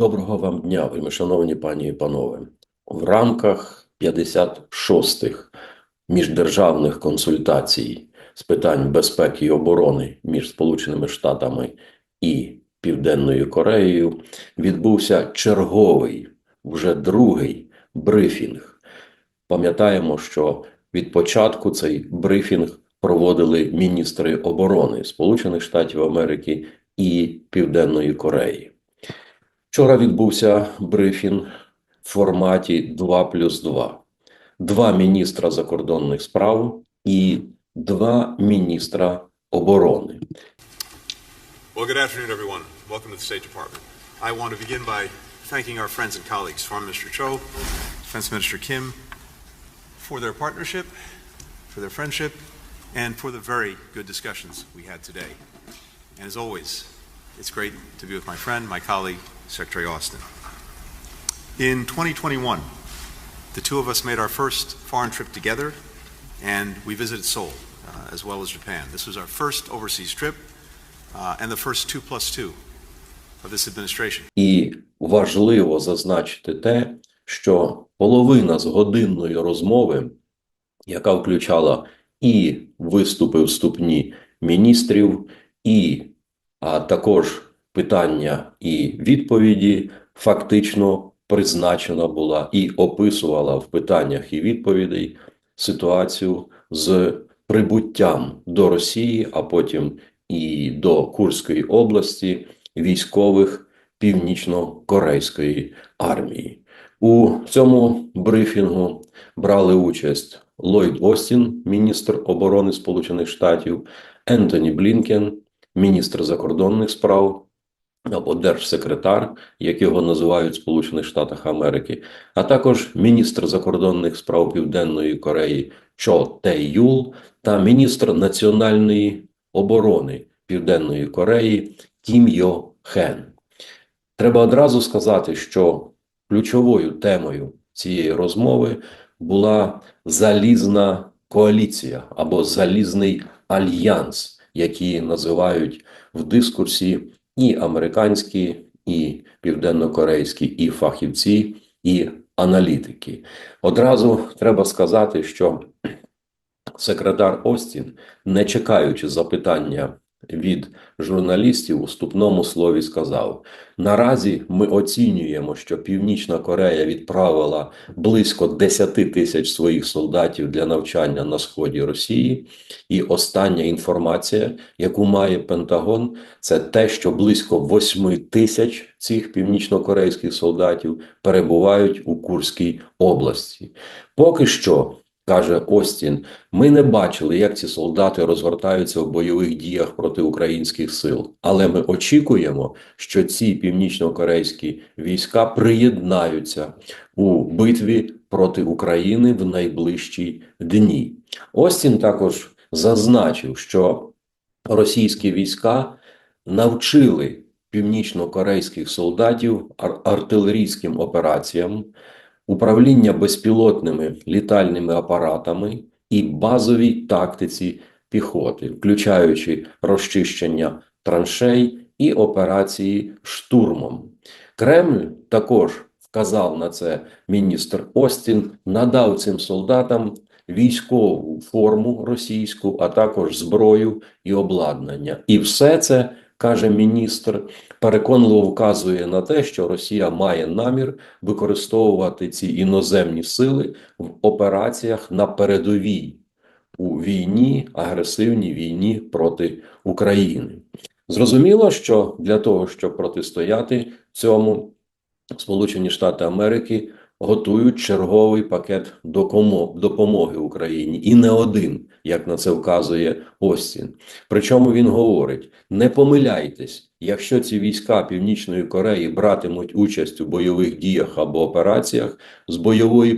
Доброго вам дня, вельмишановні пані і панове. В рамках 56-х міждержавних консультацій з питань безпеки і оборони між Сполученими Штатами і Південною Кореєю відбувся черговий, вже другий брифінг. Пам'ятаємо, що від початку цей брифінг проводили міністри оборони Сполучених Штатів Америки і Південної Кореї. Вчора відбувся брифінг в форматі 2 плюс 2. Два міністра закордонних справ і два міністра оборони. Well, good afternoon, everyone. Welcome to the State Department. I want to begin by thanking our friends and colleagues, Foreign Minister Cho, Defense Minister Kim, for their partnership, for their friendship, and for the very good discussions we had today. And as always, it's great to be with my friend, my colleague, Secretary Austin. In 2021, the two of us made our first foreign trip together, and we visited Seoul, uh, as well as Japan. This was our first overseas trip, uh, and the first two plus two of this administration. І важливо зазначити те, що половина з годинної розмови, яка включала і виступи вступні міністрів, і а також питання і відповіді, фактично призначена була і описувала в питаннях і відповідей ситуацію з прибуттям до Росії, а потім і до Курської області військових північно-корейської армії. У цьому брифінгу брали участь Ллойд Остін, міністр оборони Сполучених Штатів, Ентоні Блінкен, міністр закордонних справ або держсекретар, як його називають в Сполучених Штатах Америки, а також міністр закордонних справ Південної Кореї Чо Те Юл та міністр національної оборони Південної Кореї Кім Йо Хен. Треба одразу сказати, що ключовою темою цієї розмови була залізна коаліція або залізний альянс, які називають в дискурсі і американські, і південнокорейські, і фахівці, і аналітики. Одразу треба сказати, що секретар Остін, не чекаючи запитання від журналістів, у вступному слові сказав: наразі ми оцінюємо, що Північна Корея відправила близько 10 тисяч своїх солдатів для навчання на сході Росії. І остання інформація, яку має Пентагон, це те, що близько 8 тисяч цих північнокорейських солдатів перебувають у Курській області. Поки що. Каже Остін, ми не бачили, як ці солдати розгортаються в бойових діях проти українських сил, але ми очікуємо, що ці північно-корейські війська приєднаються у битві проти України в найближчі дні. Остін також зазначив, що російські війська навчили північно-корейських солдатів ар- артилерійським операціям управління безпілотними літальними апаратами і базовій тактиці піхоти, включаючи розчищення траншей і операції штурмом. Кремль також вказав на це міністр Остін, надав цим солдатам військову форму російську, а також зброю і обладнання. І все це каже міністр, переконливо вказує на те, що Росія має намір використовувати ці іноземні сили в операціях на передовій у війні, агресивній війні проти України. Зрозуміло, що для того, щоб протистояти цьому, Сполучені Штати Америки готують черговий пакет допомоги Україні, і не один, як на це вказує Остін. Причому він говорить: не помиляйтесь, якщо ці війська Північної Кореї братимуть участь у бойових діях або операціях з бойової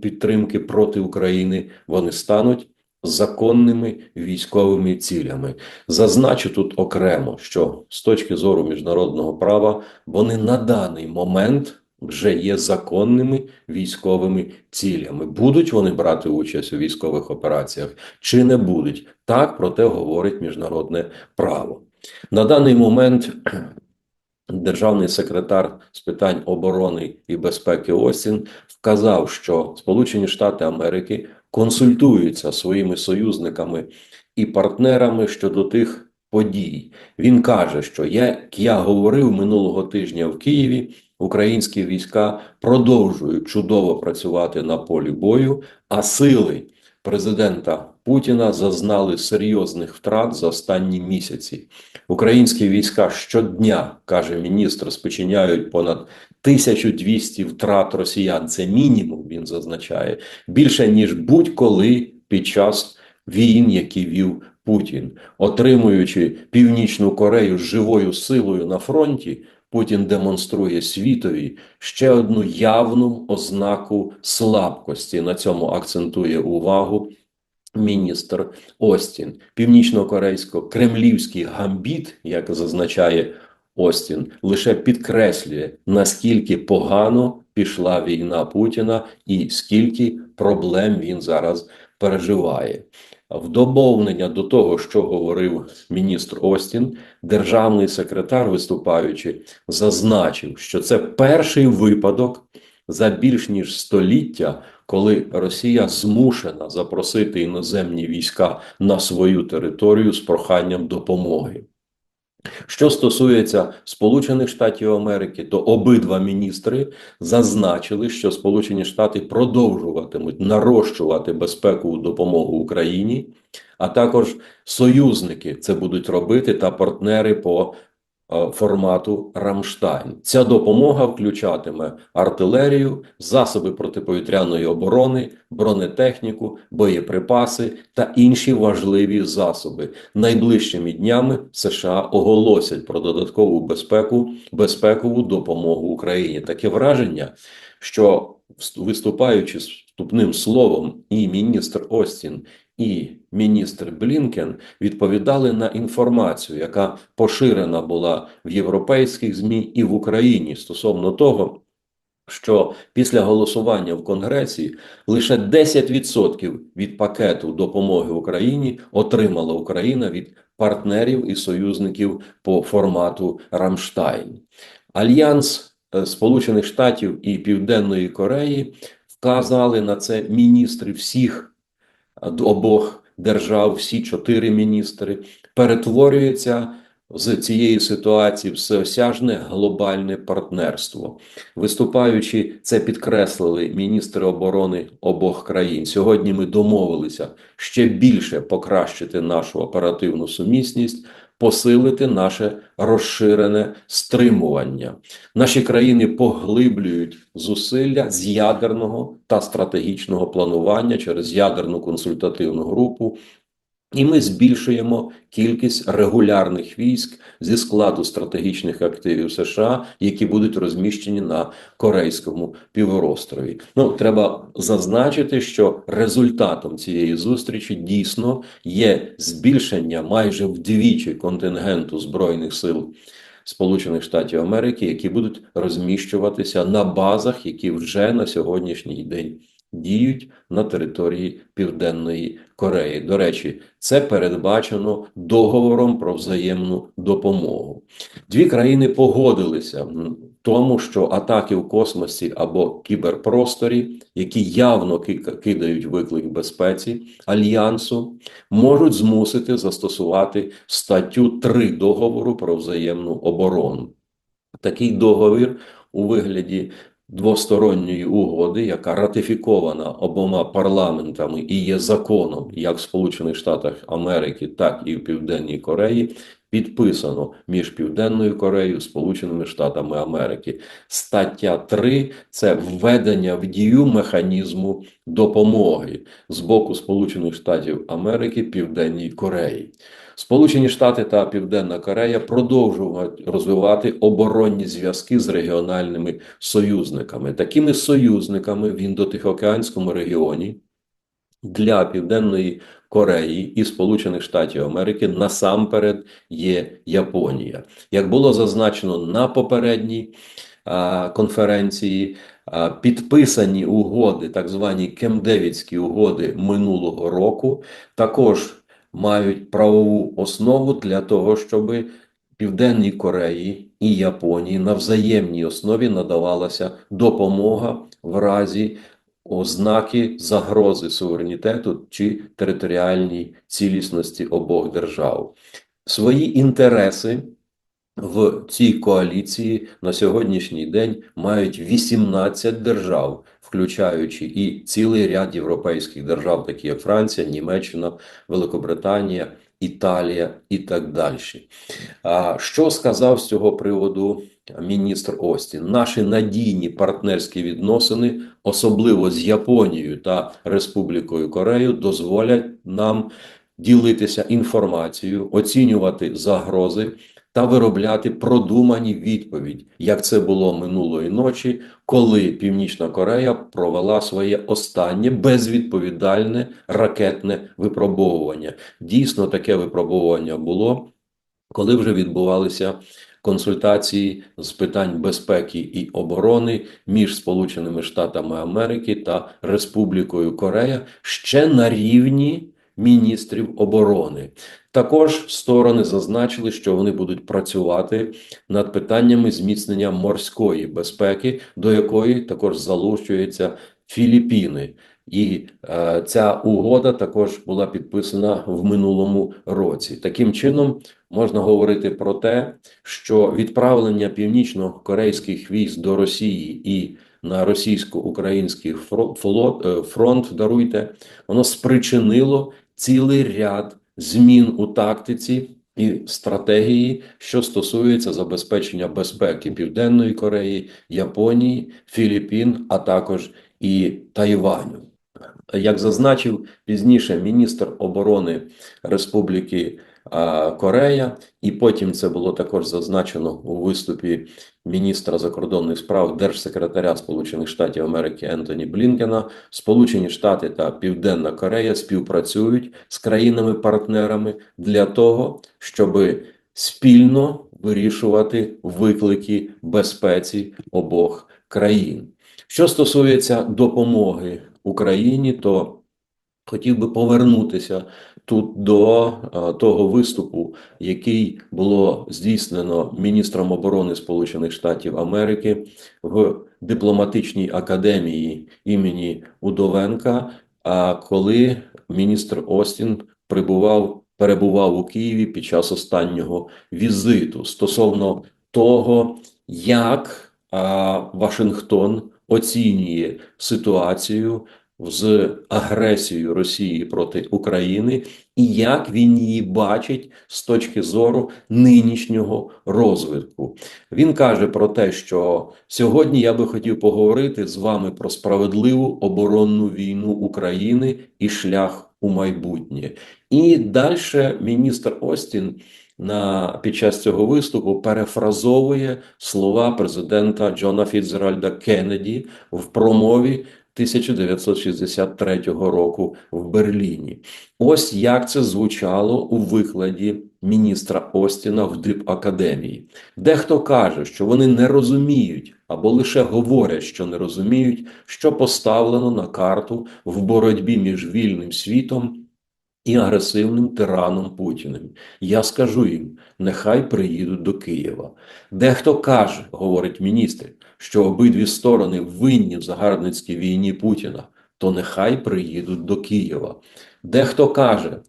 підтримки проти України, вони стануть законними військовими цілями. Зазначу тут окремо, що з точки зору міжнародного права вони на даний момент вже є законними військовими цілями. Будуть вони брати участь у військових операціях чи не будуть? Так про те говорить міжнародне право. На даний момент державний секретар з питань оборони і безпеки Остін вказав, що Сполучені Штати Америки консультуються своїми союзниками і партнерами щодо тих подій. Він каже, що як я говорив минулого тижня в Києві, українські війська продовжують чудово працювати на полі бою, а сили президента Путіна зазнали серйозних втрат за останні місяці. Українські війська щодня, каже міністр, спочиняють понад 1200 втрат росіян. Це мінімум, він зазначає, більше ніж будь-коли під час війн, які вів Путін, отримуючи Північну Корею живою силою на фронті. Путін демонструє світові ще одну явну ознаку слабкості. На цьому акцентує увагу міністр Остін. Північно-корейсько-кремлівський гамбіт, як зазначає Остін, лише підкреслює, наскільки погано пішла війна Путіна і скільки проблем він зараз переживає. В доповнення до того, що говорив міністр Остін, державний секретар, виступаючи, зазначив, що це перший випадок за більш ніж століття, коли Росія змушена запросити іноземні війська на свою територію з проханням допомоги. Що стосується Сполучених Штатів Америки, то обидва міністри зазначили, що Сполучені Штати продовжуватимуть нарощувати безпекову допомогу Україні, а також союзники це будуть робити та партнери по формату Рамштайн. Ця допомога включатиме артилерію, засоби протиповітряної оборони, бронетехніку, боєприпаси та інші важливі засоби. Найближчими днями США оголосять про додаткову безпеку, безпекову допомогу Україні. Таке враження, що виступаючи з вступним словом, і міністр Остін, і міністр Блінкен відповідали на інформацію, яка поширена була в європейських ЗМІ і в Україні стосовно того, що після голосування в Конгресі лише 10% від пакету допомоги Україні отримала Україна від партнерів і союзників по формату Рамштайн. Альянс е, Сполучених Штатів і Південної Кореї вказали на це міністри всіх обох держав, всі чотири міністри, перетворюється з цієї ситуації всеосяжне глобальне партнерство. Виступаючи, це підкреслили міністри оборони обох країн. Сьогодні ми домовилися ще більше покращити нашу оперативну сумісність, посилити наше розширене стримування. Наші країни поглиблюють зусилля з ядерного та стратегічного планування через ядерну консультативну групу. І ми збільшуємо кількість регулярних військ зі складу стратегічних активів США, які будуть розміщені на Корейському півострові. Ну, треба зазначити, що результатом цієї зустрічі дійсно є збільшення майже вдвічі контингенту збройних сил Сполучених Штатів Америки, які будуть розміщуватися на базах, які вже на сьогоднішній день діють на території Південної Кореї. До речі, це передбачено договором про взаємну допомогу. Дві країни погодилися м, тому, що атаки в космосі або кіберпросторі, які явно кидають виклик безпеці альянсу, можуть змусити застосувати статтю 3 договору про взаємну оборону. Такий договір у вигляді двосторонньої угоди, яка ратифікована обома парламентами і є законом як в Сполучених Штатах Америки, так і в Південній Кореї, підписано між Південною Кореєю Сполученими Штатами Америки. Стаття 3 – це введення в дію механізму допомоги з боку Сполучених Штатів Америки Південній Кореї. Сполучені Штати та Південна Корея продовжують розвивати оборонні зв'язки з регіональними союзниками. Такими союзниками в індотихоокеанському регіоні для Південної Кореї і Сполучених Штатів Америки насамперед є Японія. Як було зазначено на попередній а, конференції, а, підписані угоди, так звані Кемдевідські угоди минулого року, також мають правову основу для того, щоб Південній Кореї і Японії на взаємній основі надавалася допомога в разі ознаки загрози суверенітету чи територіальній цілісності обох держав. Свої інтереси в цій коаліції на сьогоднішній день мають 18 держав, включаючи і цілий ряд європейських держав, такі як Франція, Німеччина, Великобританія, Італія і так далі. А що сказав з цього приводу міністр Остін? Наші надійні партнерські відносини, особливо з Японією та Республікою Корею, дозволять нам ділитися інформацією, оцінювати загрози та виробляти продумані відповідь, як це було минулої ночі, коли Північна Корея провела своє останнє безвідповідальне ракетне випробовування. Дійсно, таке випробовування було, коли вже відбувалися консультації з питань безпеки і оборони між Сполученими Штатами Америки та Республікою Корея ще на рівні міністрів оборони. Також сторони зазначили, що вони будуть працювати над питаннями зміцнення морської безпеки, до якої також залучуються Філіппіни. І е, ця угода також була підписана в минулому році. Таким чином можна говорити про те, що відправлення північно-корейських військ до Росії і на російсько-український е, фронт, даруйте, воно спричинило цілий ряд змін у тактиці і стратегії, що стосується забезпечення безпеки Південної Кореї, Японії, Філіппін, а також і Тайваню. Як зазначив пізніше міністр оборони Республіки Корея, і потім це було також зазначено у виступі міністра закордонних справ держсекретаря Сполучених Штатів Америки Ентоні Блінкена. Сполучені Штати та Південна Корея співпрацюють з країнами-партнерами для того, щоб спільно вирішувати виклики безпеці обох країн. Що стосується допомоги Україні, то хотів би повернутися тут до е, того виступу, який було здійснено міністром оборони Сполучених Штатів Америки в дипломатичній академії імені Удовенка. А коли міністр Остін прибував, перебував у Києві під час останнього візиту стосовно того, як а, Вашингтон оцінює ситуацію з агресією Росії проти України, і як він її бачить з точки зору нинішнього розвитку. Він каже про те, що сьогодні я би хотів поговорити з вами про справедливу оборонну війну України і шлях у майбутнє. І далі міністр Остін на під час цього виступу перефразовує слова президента Джона Фіцджеральда Кеннеді в промові 1963 року в Берліні. Ось як це звучало у викладі міністра Остіна в Дипакадемії. Дехто каже, що вони не розуміють або лише говорять, що не розуміють, що поставлено на карту в боротьбі між вільним світом і агресивним тираном Путіним. Я скажу їм, нехай приїдуть до Києва. Дехто каже, говорить міністр, що обидві сторони винні в загарбницькій війні Путіна, то нехай приїдуть до Києва. Дехто каже,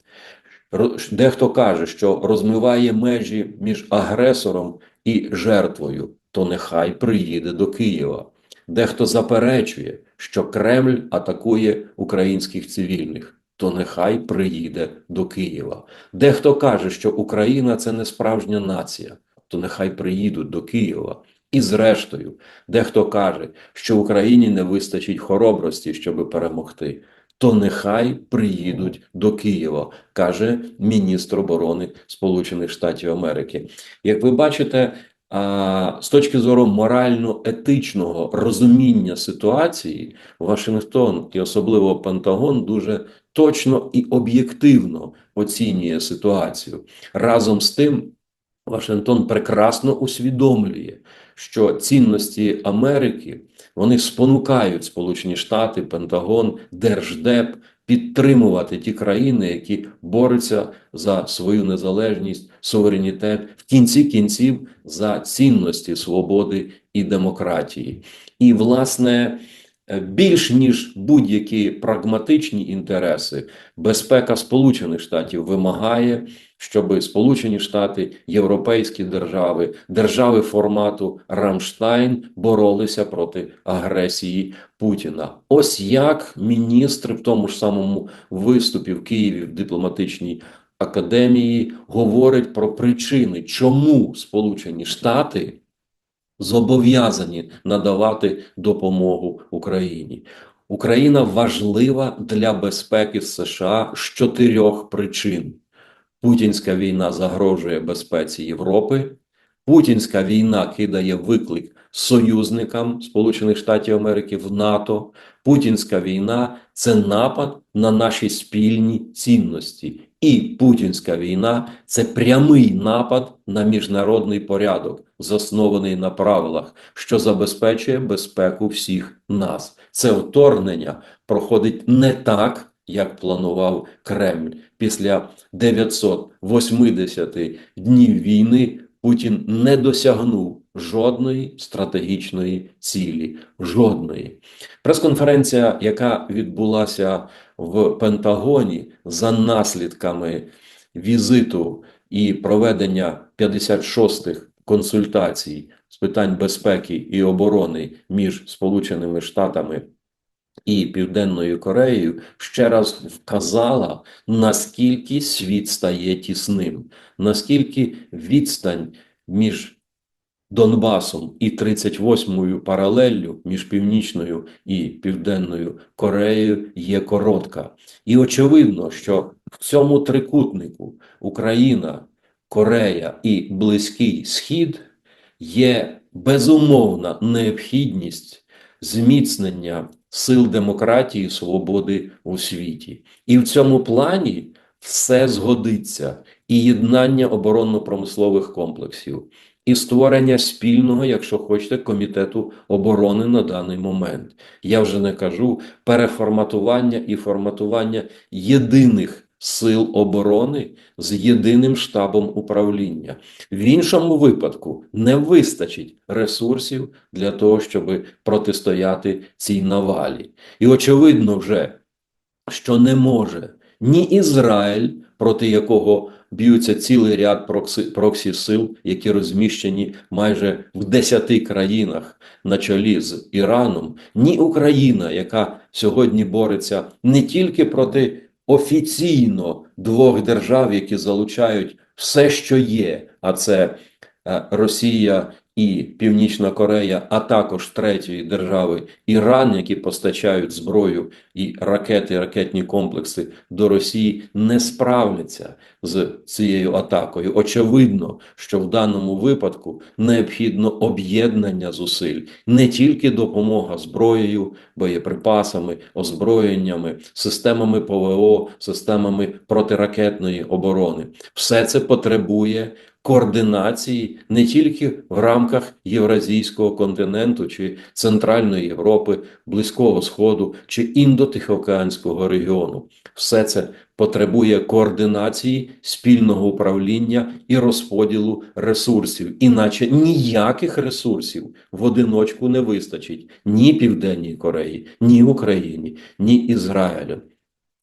дехто каже, що розмиває межі між агресором і жертвою, то нехай приїде до Києва. Дехто заперечує, що Кремль атакує українських цивільних, то нехай приїде до Києва. Дехто каже, що Україна це не справжня нація, то нехай приїдуть до Києва. І зрештою, дехто каже, що Україні не вистачить хоробрості, щоб перемогти, то нехай приїдуть до Києва, каже міністр оборони Сполучених Штатів Америки. Як ви бачите, з точки зору морально-етичного розуміння ситуації, Вашингтон і особливо Пентагон дуже точно і об'єктивно оцінює ситуацію. Разом з тим, Вашингтон прекрасно усвідомлює, що цінності Америки вони спонукають Сполучені Штати, Пентагон, Держдеп підтримувати ті країни, які борються за свою незалежність, суверенітет, в кінці кінців за цінності свободи і демократії. І, власне, більш ніж будь-які прагматичні інтереси, безпека Сполучених Штатів вимагає, щоб Сполучені Штати, європейські держави, держави формату Рамштайн боролися проти агресії Путіна. Ось як міністр в тому ж самому виступі в Києві в дипломатичній академії говорить про причини, чому Сполучені Штати зобов'язані надавати допомогу Україні. Україна важлива для безпеки США з чотирьох причин. Путінська війна загрожує безпеці Європи. Путінська війна кидає виклик союзникам Сполучених Штатів Америки в НАТО. Путінська війна це напад на наші спільні цінності. І путінська війна це прямий напад на міжнародний порядок, заснований на правилах, що забезпечує безпеку всіх нас. Це вторгнення проходить не так, як планував Кремль. Після 980 днів війни Путін не досягнув жодної стратегічної цілі. Жодної. Прес-конференція, яка відбулася в Пентагоні за наслідками візиту і проведення 56-х консультацій з питань безпеки і оборони між Сполученими Штатами і Південною Кореєю, ще раз вказала, наскільки світ стає тісним, наскільки відстань між Донбасом і 38-ю паралеллю між Північною і Південною Кореєю є коротка. І очевидно, що в цьому трикутнику Україна, Корея і Близький Схід є безумовна необхідність зміцнення сил демократії, свободи у світі. І в цьому плані все згодиться: і єднання оборонно-промислових комплексів, і створення спільного, якщо хочете, комітету оборони на даний момент. Я вже не кажу переформатування і форматування єдиних сил оборони з єдиним штабом управління. В іншому випадку не вистачить ресурсів для того, щоб протистояти цій навалі. І очевидно вже, що не може ні Ізраїль, проти якого б'ються цілий ряд проксі, сил, які розміщені майже в 10 країнах на чолі з Іраном, ні Україна, яка сьогодні бореться не тільки проти офіційно двох держав, які залучають все, що є, а це е, Росія і Північна Корея, а також третьої держави Іран, які постачають зброю і ракети, ракетні комплекси до Росії, не справляться з цією атакою. Очевидно, що в даному випадку необхідно об'єднання зусиль, не тільки допомога зброєю, боєприпасами, озброєннями, системами ПВО, системами протиракетної оборони. Все це потребує координації не тільки в рамках Євразійського континенту чи Центральної Європи, Близького Сходу чи Індотихоокеанського регіону. Все це потребує координації, спільного управління і розподілу ресурсів. Іначе ніяких ресурсів в одиночку не вистачить ні Південній Кореї, ні Україні, ні Ізраїлю.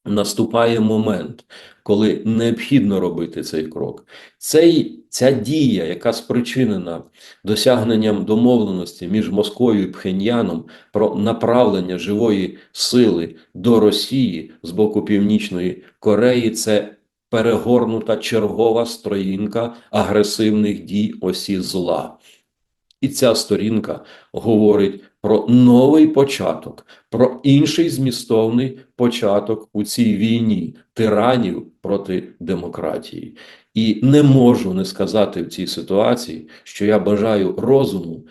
Наступає момент, коли необхідно робити цей крок. Цей, ця дія, яка спричинена досягненням домовленості між Москвою і Пхеньяном про направлення живої сили до Росії з боку Північної Кореї, це перегорнута чергова сторінка агресивних дій осі зла. І ця сторінка говорить про новий початок, про інший змістовний початок у цій війні тиранів проти демократії. І не можу не сказати в цій ситуації, що я бажаю розуму,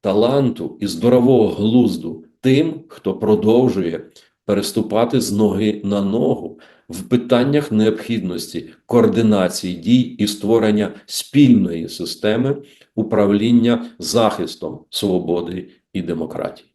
таланту і здорового глузду тим, хто продовжує переступати з ноги на ногу в питаннях необхідності координації дій і створення спільної системи управління захистом свободи і демократії.